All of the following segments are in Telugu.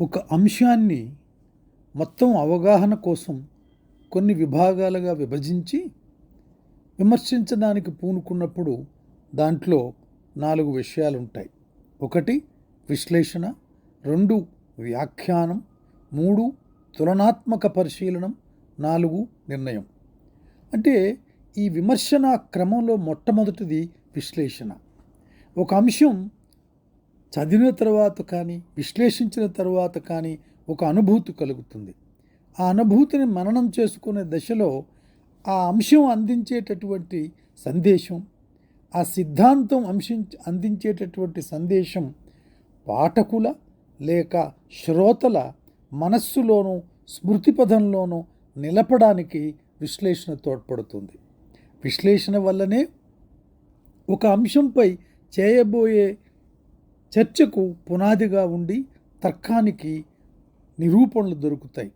ఒక అంశాన్ని మొత్తం అవగాహన కోసం కొన్ని విభాగాలుగా విభజించి విమర్శించడానికి పూనుకున్నప్పుడు దాంట్లో నాలుగు విషయాలు ఉంటాయి ఒకటి విశ్లేషణ. రెండు వ్యాఖ్యానం. మూడు తులనాత్మక పరిశీలనం. నాలుగు నిర్ణయం. అంటే ఈ విమర్శన క్రమంలో మొట్టమొదటిది విశ్లేషణ. ఒక అంశం చదివిన తర్వాత కానీ విశ్లేషించిన తర్వాత కానీ ఒక అనుభూతి కలుగుతుంది. ఆ అనుభూతిని మననం చేసుకునే దశలో ఆ అంశం అందించేటటువంటి సందేశం ఆ సిద్ధాంతం అంశం అందించేటటువంటి సందేశం పాఠకుల లేక శ్రోతల మనస్సులోనూ స్మృతిపథంలోనూ నిలపడానికి విశ్లేషణ తోడ్పడుతుంది. విశ్లేషణ వల్లనే ఒక అంశంపై చేయబోయే చర్చకు పునాదిగా ఉండి తర్కానికి నిరూపణలు దొరుకుతాయి.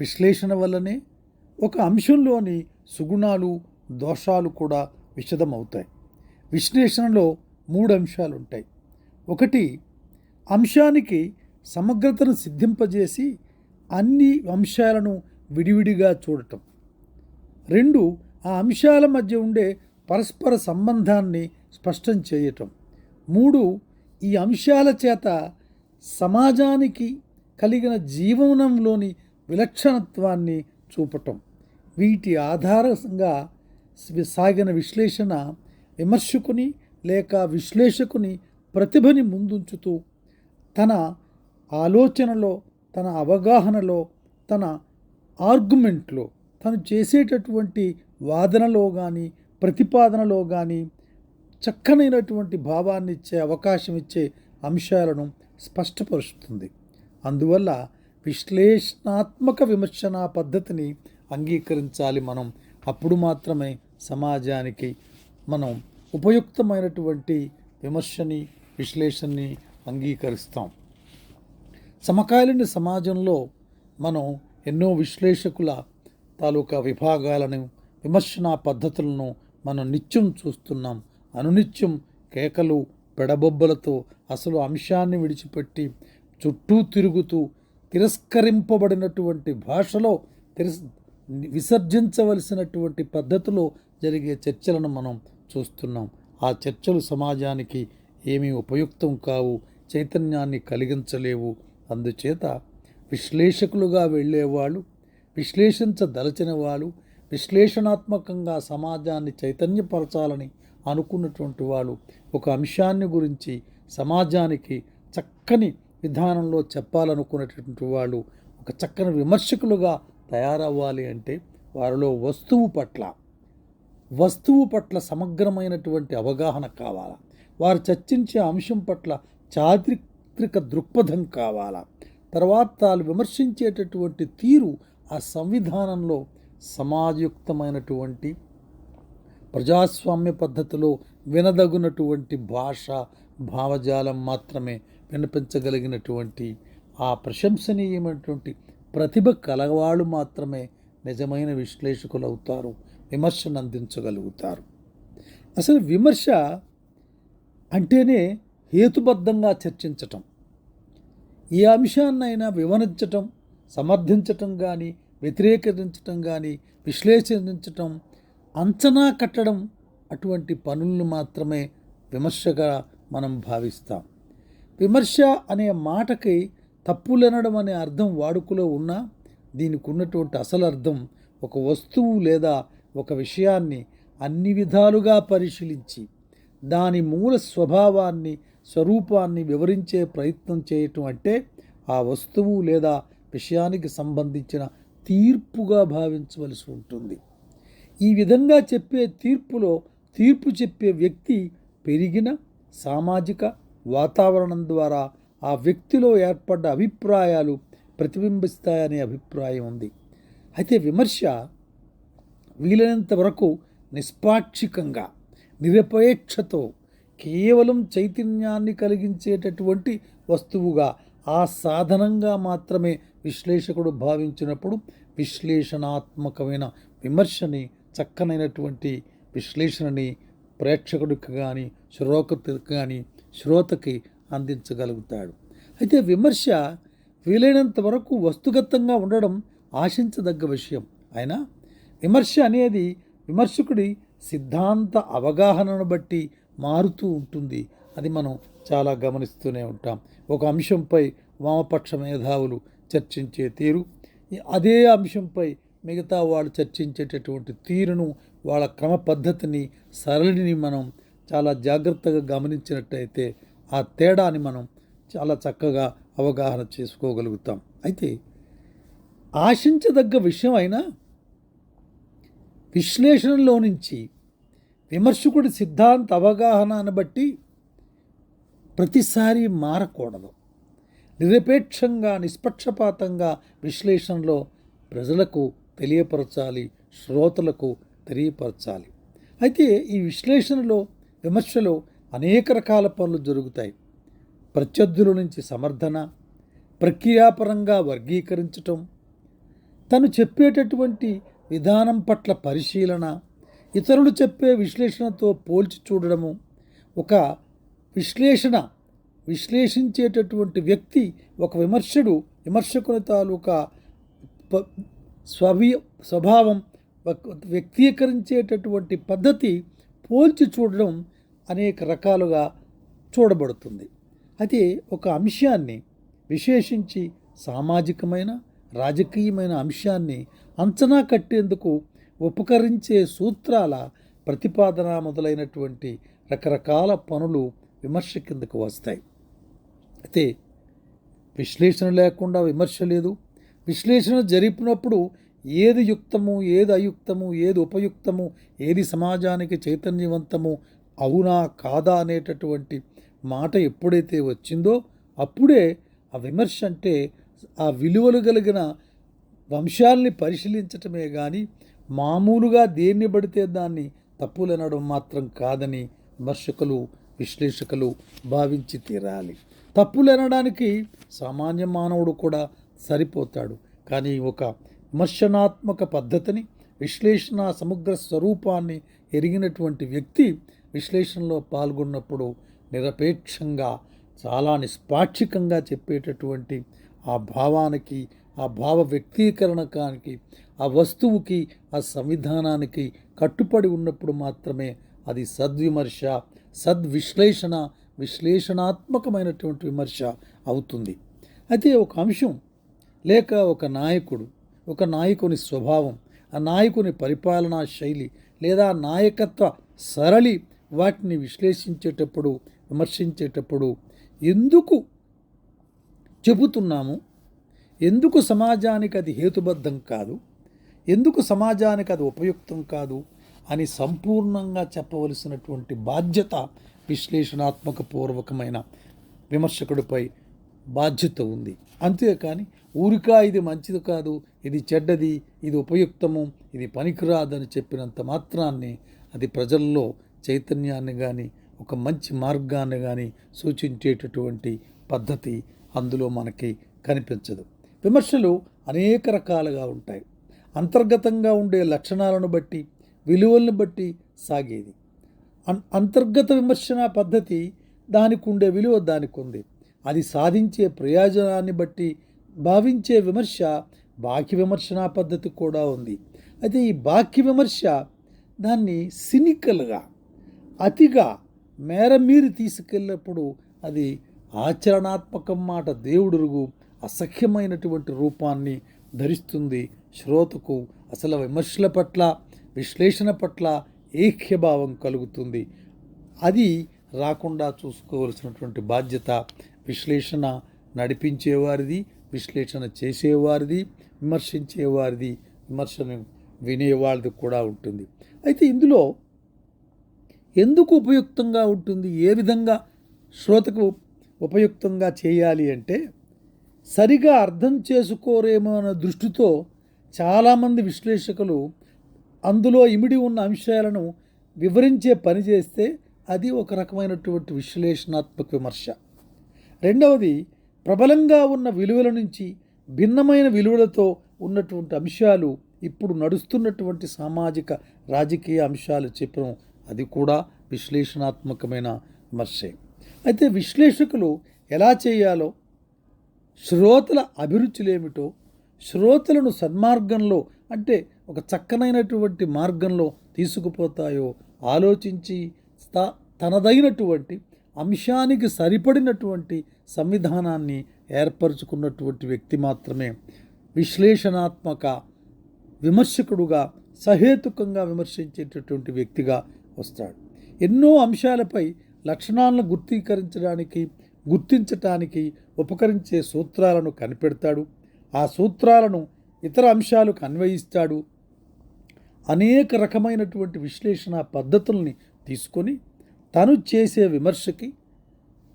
విశ్లేషణ వల్లనే ఒక అంశంలోని సుగుణాలు దోషాలు కూడా విశదమవుతాయి. విశ్లేషణలో మూడు అంశాలు ఉంటాయి ఒకటి అంశానికి సమగ్రతను సిద్ధింపజేసి అన్ని అంశాలను విడివిడిగా చూడటం. రెండు ఆ అంశాల మధ్య ఉండే పరస్పర సంబంధాన్ని స్పష్టం చేయటం. మూడు ఈ అంశాల చేత సమాజానికి కలిగిన జీవనంలోని విలక్షణత్వాన్ని చూపటం. వీటి ఆధారంగా సాగిన విశ్లేషణ విమర్శకుని లేక విశ్లేషకుని ప్రతిభని ముందుంచుతూ తన ఆలోచనలో తన అవగాహనలో తన ఆర్గ్యుమెంట్లో తను చేసేటటువంటి వాదనలో కానీ ప్రతిపాదనలో కానీ చక్కనైనటువంటి భావాన్ని ఇచ్చే అవకాశం ఇచ్చే అంశాలను స్పష్టపరుస్తుంది. అందువల్ల విశ్లేషణాత్మక విమర్శన పద్ధతిని అంగీకరించాలి మనం. అప్పుడు మాత్రమే సమాజానికి మనం ఉపయుక్తమైనటువంటి విమర్శని విశ్లేషణని అంగీకరిస్తాం. సమకాలీన సమాజంలో మనం ఎన్నో విశ్లేషకుల తాలూకా విభాగాలను విమర్శనా పద్ధతులను మనం నిత్యం చూస్తున్నాం. అనునిత్యం కేకలు పెడబొబ్బలతో అసలు అంశాన్ని విడిచిపెట్టి చుట్టూ తిరుగుతూ తిరస్కరింపబడినటువంటి భాషలో తిరస్ విసర్జించవలసినటువంటి పద్ధతిలో జరిగే చర్చలను మనం చూస్తున్నాం. ఆ చర్చలు సమాజానికి ఏమీ ఉపయుక్తం కావు చైతన్యాన్ని కలిగించలేవు. అందుచేత విశ్లేషకులుగా వెళ్ళేవాళ్ళు విశ్లేషించదలచిన వాళ్ళు విశ్లేషణాత్మకంగా సమాజాన్ని చైతన్యపరచాలని అనుకున్నటువంటి వాళ్ళు ఒక అంశాన్ని గురించి సమాజానికి చక్కని విధానంలో చెప్పాలనుకునేటటువంటి వాళ్ళు ఒక చక్కని విమర్శకులుగా తయారవ్వాలి అంటే వారిలో వస్తువు పట్ల వస్తువు పట్ల సమగ్రమైనటువంటి అవగాహన కావాలా? వారు చర్చించే అంశం పట్ల చారిత్రిక దృక్పథం కావాలా? తర్వాత వాళ్ళు విమర్శించేటటువంటి తీరు ఆ సంవిధానంలో సమాజయుక్తమైనటువంటి ప్రజాస్వామ్య పద్ధతిలో వినదగునటువంటి భాష భావజాలం మాత్రమే వినిపించగలిగినటువంటి ఆ ప్రశంసనీయమైనటువంటి ప్రతిభ కలవాళ్ళు మాత్రమే నిజమైన విశ్లేషకులు అవుతారు విమర్శను అందించగలుగుతారు అసలు విమర్శ అంటేనే హేతుబద్ధంగా చర్చించటం. ఏ అంశాన్నైనా వివరించటం సమర్థించటం కానీ వ్యతిరేకించటం కానీ విశ్లేషించటం అంచనా కట్టడం అటువంటి పనులను మాత్రమే విమర్శగా మనం భావిస్తాం. విమర్శ అనే మాటకి తప్పులనడం అనే అర్థం వాడుకలో ఉన్నా దీనికి ఉన్నటువంటి అసలు అర్థం ఒక వస్తువు లేదా ఒక విషయాన్ని అన్ని విధాలుగా పరిశీలించి దాని మూల స్వభావాన్ని స్వరూపాన్ని వివరించే ప్రయత్నం చేయటం అంటే ఆ వస్తువు లేదా విషయానికి సంబంధించిన తీర్పుగా భావించవలసి ఉంటుంది. ఈ విధంగా చెప్పే తీర్పులో తీర్పు చెప్పే వ్యక్తి పెరిగిన సామాజిక వాతావరణం ద్వారా ఆ వ్యక్తిలో ఏర్పడ్డ అభిప్రాయాలు ప్రతిబింబిస్తాయనే అభిప్రాయం ఉంది. అయితే విమర్శ వీలైనంత వరకు నిష్పాక్షికంగా నిరపేక్షతో కేవలం చైతన్యాన్ని కలిగించేటటువంటి వస్తువుగా ఆ సాధనంగా మాత్రమే విశ్లేషకుడు భావించినప్పుడు విశ్లేషణాత్మకమైన విమర్శని చక్కనైనటువంటి విశ్లేషణని ప్రేక్షకుడికి కానీ శ్రోతకి కానీ శ్రోతకి అందించగలుగుతాడు. అయితే విమర్శ వీలైనంత వరకు వస్తుగతంగా ఉండడం ఆశించదగ్గ విషయం. అయినా విమర్శ అనేది విమర్శకుడి సిద్ధాంత అవగాహనను బట్టి మారుతూ ఉంటుంది. అది మనం చాలా గమనిస్తూనే ఉంటాం. ఒక అంశంపై వామపక్ష మేధావులు చర్చించే తీరు అదే అంశంపై మిగతా వాళ్ళు చర్చించేటటువంటి తీరును వాళ్ళ క్రమ పద్ధతిని సరళిని మనం చాలా జాగ్రత్తగా గమనించినట్టయితే ఆ తేడాని మనం చాలా చక్కగా అవగాహన చేసుకోగలుగుతాం. అయితే ఆశించదగ్గ విషయం అయినా విశ్లేషణలో నుంచి విమర్శకుడి సిద్ధాంత అవగాహనను బట్టి ప్రతిసారి మారకూడదు. నిరపేక్షంగా నిష్పక్షపాతంగా విశ్లేషణలో ప్రజలకు తెలియపరచాలి శ్రోతలకు తెలియపరచాలి. అయితే ఈ విశ్లేషణలో విమర్శలో అనేక రకాల పనులు జరుగుతాయి. ప్రత్యర్థుల నుంచి సమర్థన ప్రక్రియాపరంగా వర్గీకరించటం తను చెప్పేటటువంటి విధానం పట్ల పరిశీలన ఇతరులు చెప్పే విశ్లేషణతో పోల్చి చూడడము ఒక విశ్లేషణ విశ్లేషించేటటువంటి వ్యక్తి ఒక విమర్శడు విమర్శకుని తాలూకా ప- స్వభావం వ్యక్తీకరించేటటువంటి పద్ధతి పోల్చి చూడడం అనేక రకాలుగా చూడబడుతుంది. అయితే ఒక అంశాన్ని విశేషించి సామాజికమైన రాజకీయమైన అంశాన్ని అంచనా కట్టేందుకు ఉపకరించే సూత్రాల ప్రతిపాదన మొదలైనటువంటి రకరకాల పనులు విమర్శ కిందకు వస్తాయి. అయితే విశ్లేషణ లేకుండా విమర్శ లేదు. విశ్లేషణ జరిపినప్పుడు ఏది యుక్తము ఏది అయుక్తము ఏది ఉపయుక్తము ఏది సమాజానికి చైతన్యవంతము అవునా కాదా అనేటటువంటి మాట ఎప్పుడైతే వచ్చిందో అప్పుడే ఆ విమర్శ అంటే ఆ విలువలు కలిగిన వంశాల్ని పరిశీలించటమే కానీ మామూలుగా దేన్ని పడితే దాన్ని తప్పులనడం మాత్రం కాదని విమర్శకులు విశ్లేషకులు భావించి తీరాలి. తప్పులనడానికి సామాన్య మానవుడు కూడా సరిపోతాడు. కానీ ఒక విమర్శనాత్మక పద్ధతిని విశ్లేషణ సమగ్ర స్వరూపాన్ని ఎరిగినటువంటి వ్యక్తి విశ్లేషణలో పాల్గొన్నప్పుడు నిరపేక్షంగా చాలా నిష్పాక్షికంగా చెప్పేటటువంటి ఆ భావానికి ఆ భావ వ్యక్తీకరణకానికి ఆ వస్తువుకి ఆ సంవిధానానికి కట్టుబడి ఉన్నప్పుడు మాత్రమే అది సద్విమర్శ సద్విశ్లేషణ విశ్లేషణాత్మకమైనటువంటి విమర్శ అవుతుంది. అయితే ఒక అంశం లేక ఒక నాయకుడు ఒక నాయకుని స్వభావం ఆ నాయకుని పరిపాలనా శైలి లేదా నాయకత్వ సరళి వాటిని విశ్లేషించేటప్పుడు విమర్శించేటప్పుడు ఎందుకు చెబుతున్నాము? ఎందుకు సమాజానికి అది హేతుబద్ధం కాదు? ఎందుకు సమాజానికి అది ఉపయుక్తం కాదు? అని సంపూర్ణంగా చెప్పవలసినటువంటి బాధ్యత విశ్లేషణాత్మక పూర్వకమైన విమర్శకుడిపై బాధ్యత ఉంది. అంతేకాని ఊరికా ఇది మంచిది కాదు ఇది చెడ్డది ఇది ఉపయుక్తము ఇది పనికిరాదని చెప్పినంత మాత్రాన్ని అది ప్రజల్లో చైతన్యాన్ని కానీ ఒక మంచి మార్గాన్ని కానీ సూచించేటటువంటి పద్ధతి అందులో మనకి కనిపించదు. విమర్శలు అనేక రకాలుగా ఉంటాయి. అంతర్గతంగా ఉండే లక్షణాలను బట్టి విలువలను బట్టి సాగేది. అంతర్గత విమర్శన పద్ధతి దానికి ఉండే విలువ దానికి ఉంది అది సాధించే ప్రయోజనాన్ని బట్టి భావించే విమర్శ బాహ్య విమర్శనా పద్ధతి కూడా ఉంది. అయితే ఈ బాహ్య విమర్శ దాన్ని సినికల్గా అతిగా మేరమీరి తీసుకెళ్ళినప్పుడు అది ఆచరణాత్మకం మాట దేవుడురుగు అసఖ్యమైనటువంటి రూపాన్ని ధరిస్తుంది. శ్రోతకు అసలు విమర్శల పట్ల విశ్లేషణ పట్ల ఏక్యభావం కలుగుతుంది. అది రాకుండా చూసుకోవలసినటువంటి బాధ్యత విశ్లేషణ నడిపించేవారిది విశ్లేషణ చేసేవారిది విమర్శించేవారిది విమర్శను వినేవారిది కూడా ఉంటుంది. అయితే ఇందులో ఎందుకు ఉపయుక్తంగా ఉంటుంది? ఏ విధంగా శ్రోతకు ఉపయుక్తంగా చేయాలి అంటే సరిగా అర్థం చేసుకోరేమో అన్న దృష్టితో చాలామంది విశ్లేషకులు అందులో ఇమిడి ఉన్న అంశాలను వివరించే పని చేస్తే అది ఒక రకమైనటువంటి విశ్లేషణాత్మక విమర్శ. రెండవది ప్రబలంగా ఉన్న విలువల నుంచి భిన్నమైన విలువలతో ఉన్నటువంటి అంశాలు ఇప్పుడు నడుస్తున్నటువంటి సామాజిక రాజకీయ అంశాలు చెప్పడం అది కూడా విశ్లేషణాత్మకమైన విమర్శే. అయితే విశ్లేషకులు ఎలా చేయాలో శ్రోతల అభిరుచులేమిటో శ్రోతలను సన్మార్గంలో అంటే ఒక చక్కనైనటువంటి మార్గంలో తీసుకుపోతాయో ఆలోచించి త- తనదైనటువంటి అంశానికి సరిపడినటువంటి సంవిధానాన్ని ఏర్పరచుకున్నటువంటి వ్యక్తి మాత్రమే. విశ్లేషణాత్మక విమర్శకుడుగా సహేతుకంగా విమర్శించేటటువంటి వ్యక్తిగా వస్తాడు. ఎన్నో అంశాలపై లక్షణాలను గుర్తీకరించడానికి గుర్తించటానికి ఉపకరించే సూత్రాలను కనిపెడతాడు. ఆ సూత్రాలను ఇతర అంశాలకు అన్వయిస్తాడు. అనేక రకమైనటువంటి విశ్లేషణ పద్ధతుల్ని తీసుకొని తను చేసే విమర్శకి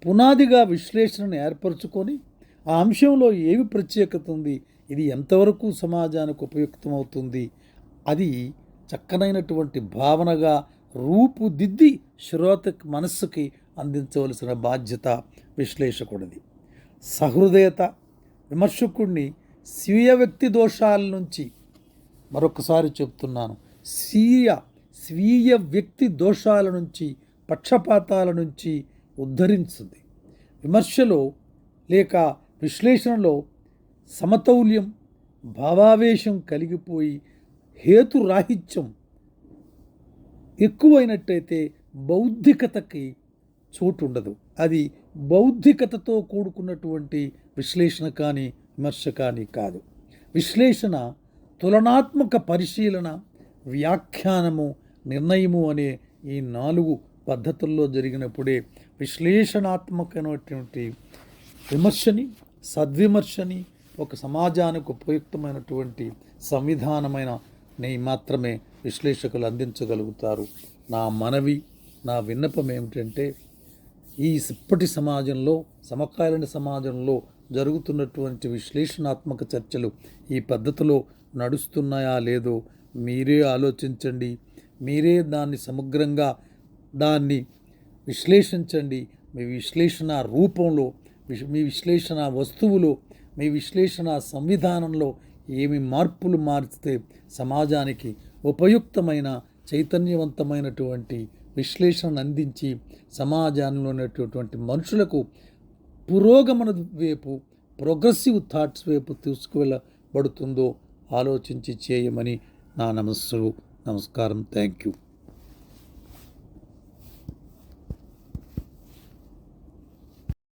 పునాదిగా విశ్లేషణను ఏర్పరచుకొని ఆ అంశంలో ఏమి ప్రత్యేకత ఉంది ఇది ఎంతవరకు సమాజానికి ఉపయుక్తమవుతుంది అది చక్కనైనటువంటి భావనగా రూపుదిద్ది శ్రోత మనస్సుకి అందించవలసిన బాధ్యత విశ్లేషకుడిది. సహృదయత విమర్శకుడిని స్వీయ వ్యక్తి దోషాల నుంచి మరొకసారి చెప్తున్నాను. స్వీయ స్వీయ వ్యక్తి దోషాల నుంచి పక్షపాతాల నుంచి ఉద్ధరించింది. విమర్శలో లేక విశ్లేషణలో సమతౌల్యం భావావేశం కలిగిపోయి హేతురాహిత్యం ఎక్కువైనట్టయితే బౌద్ధికతకి చోటు ఉండదు అది బౌద్ధికతతో కూడుకున్నటువంటి విశ్లేషణ కానీ విమర్శ కానీ కాదు. విశ్లేషణ తులనాత్మక పరిశీలన వ్యాఖ్యానము నిర్ణయము అనే ఈ నాలుగు పద్ధతుల్లో జరిగినప్పుడే విశ్లేషణాత్మకమైనటువంటి విమర్శని సద్విమర్శని ఒక సమాజానికి ఉపయుక్తమైనటువంటి సంవిధానమైన ని మాత్రమే విశ్లేషకులు అందించగలుగుతారు. నా మనవి నా విన్నపం ఏమిటంటే ఈ ఇప్పటి సమాజంలో సమకాలీన సమాజంలో జరుగుతున్నటువంటి విశ్లేషణాత్మక చర్చలు ఈ పద్ధతిలో నడుస్తున్నాయా లేదో మీరే ఆలోచించండి. మీరే దాన్ని సమగ్రంగా దాన్ని విశ్లేషించండి. మీ విశ్లేషణ రూపంలో మీ విశ్లేషణ వస్తువులో మీ విశ్లేషణ సంవిధానంలో ఏమి మార్పులు మార్చితే సమాజానికి ఉపయుక్తమైన చైతన్యవంతమైనటువంటి విశ్లేషణ అందించి సమాజంలో ఉన్నటువంటి మనుషులకు పురోగమన వైపు ప్రోగ్రెసివ్ థాట్స్ వైపు తీసుకువెళ్ళబడుతుందో ఆలోచించి చేయమని నా నమస్సు నమస్కారం. Thank you